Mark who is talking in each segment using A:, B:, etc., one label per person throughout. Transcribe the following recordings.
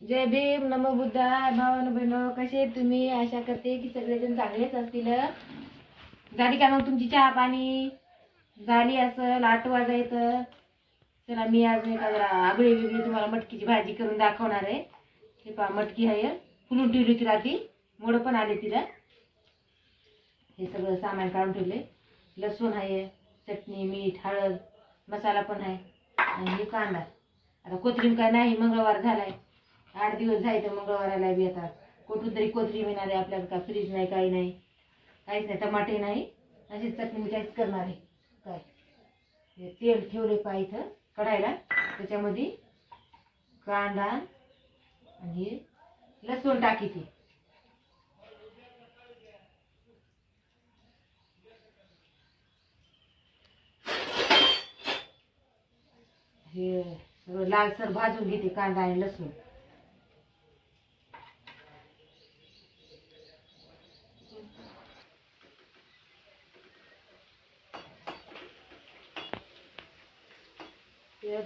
A: जय भीम नम बुद्धाय भावानं बहिण कसे आहेत तुम्ही? आशा करते की सगळेजण चांगलेच असतील. झाली का मग तुमची चहा पाणी? झाली असं आठ वाजायचं चला मी आज नाही का जरा आगळी वेगळी तुम्हाला मटकीची भाजी करून दाखवणार आहे. हे पहा मटकी आहे. फुलून ठेवली होती राती मोडं पण आले तिला. हे सगळं सामान काढून ठेवले. लसूण आहे चटणी मीठ हळद मसाला पण आहे. आणि हे कांदा. आता कोथिंबीर काय नाही मंगळवार झाला आहे आठ दिवस जायचं मंगळवाराला बी आता. कुठून तरी कोथरी मिळणार आहे आपल्याला का फ्रीज नाही काही नाही. काहीच नाही टमाटे नाही. अशीच चटणी काहीच करणार आहे. काय? हे तेल ठेवले पा इथं कढायला त्याच्यामध्ये कांदा आणि लसूण टाकी ती हे सगळं लालसर भाजून घेते कांदा आणि लसूण.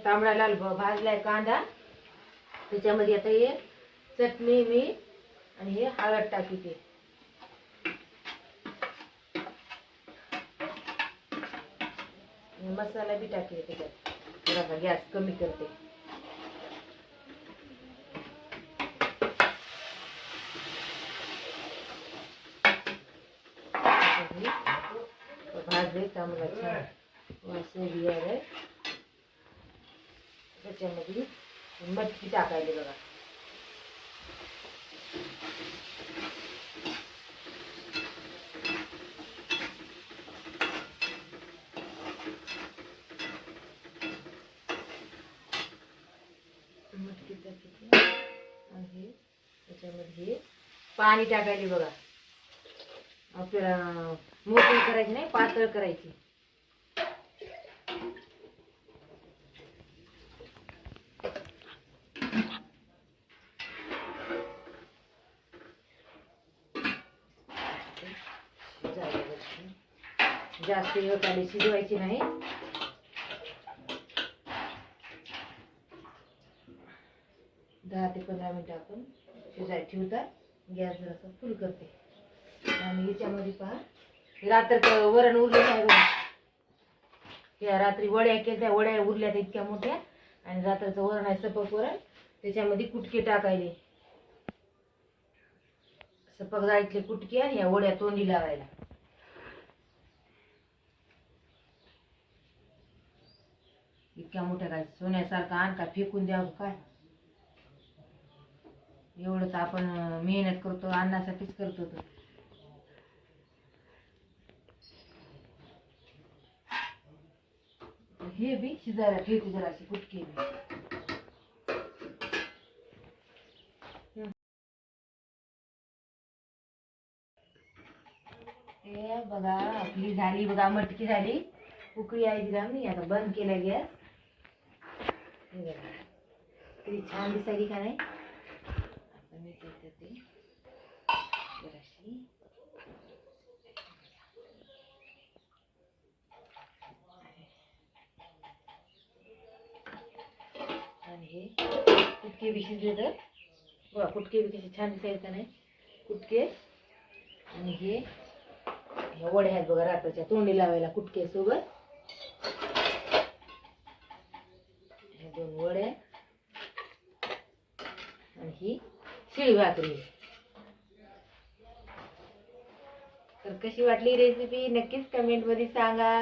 A: तांबडा लाल भाजलाय कांदा. त्याच्यामध्ये आता हे चटणी मी आणि हे हळद टाकी ते मसाला बी टाकले त्याच्यात. थोडासा गॅस कमी करते. भाजले तांबडा छान वास आहे त्याच्यामध्ये मटकी टाकायली बघा. मटकी टाकायची आणि त्याच्यामध्ये पाणी टाकायले बघा. आपल्याला मोकळी करायची नाही पातळ करायची. जास्त वेळ काढी शिजवायची नाही. दहा ते पंधरा मिनिट आपण शिजाय ठेवतात गॅस जरासा फुल करते. आणि याच्यामध्ये पहा रात्र वरण उरलं नाही त्या रात्री वड्या केल्या वड्या उरल्या त्या इतक्या मोठ्या. आणि रात्रीचं वरण आहे सपक वरण. त्याच्यामध्ये कुटके टाकायले. सपक जायतले कुटके आणि या वड्या तोंडी लावायला. इतक्या मोठ्या काय सोन्यासारखा आण का फेकून द्यावं काय? एवढं तर आपण मेहनत करतो अन्नासाठीच करतो तो हे बी शिजायला ठेवते जराशी कुटके हे बघा आपली झाली बघा मटकी झाली. उकळी आहे तिला मी आता बंद केला गॅस. किती छान दिसायली का नाही? आता मी करते ते. जराशी. आणि हे कुटके बी तर. बघा कुटके बी कसे छान दिसायला का नाही? कुटके आणि हे ह्या वड्या आहेत बघा रात्रीच्या. तोंडी लावायला कुटके सोबत ह्या दोन वड्या आणि ही शिळी भाकरी तर कशी वाटली रेसिपी नक्कीच कमेंटमध्ये सांगा.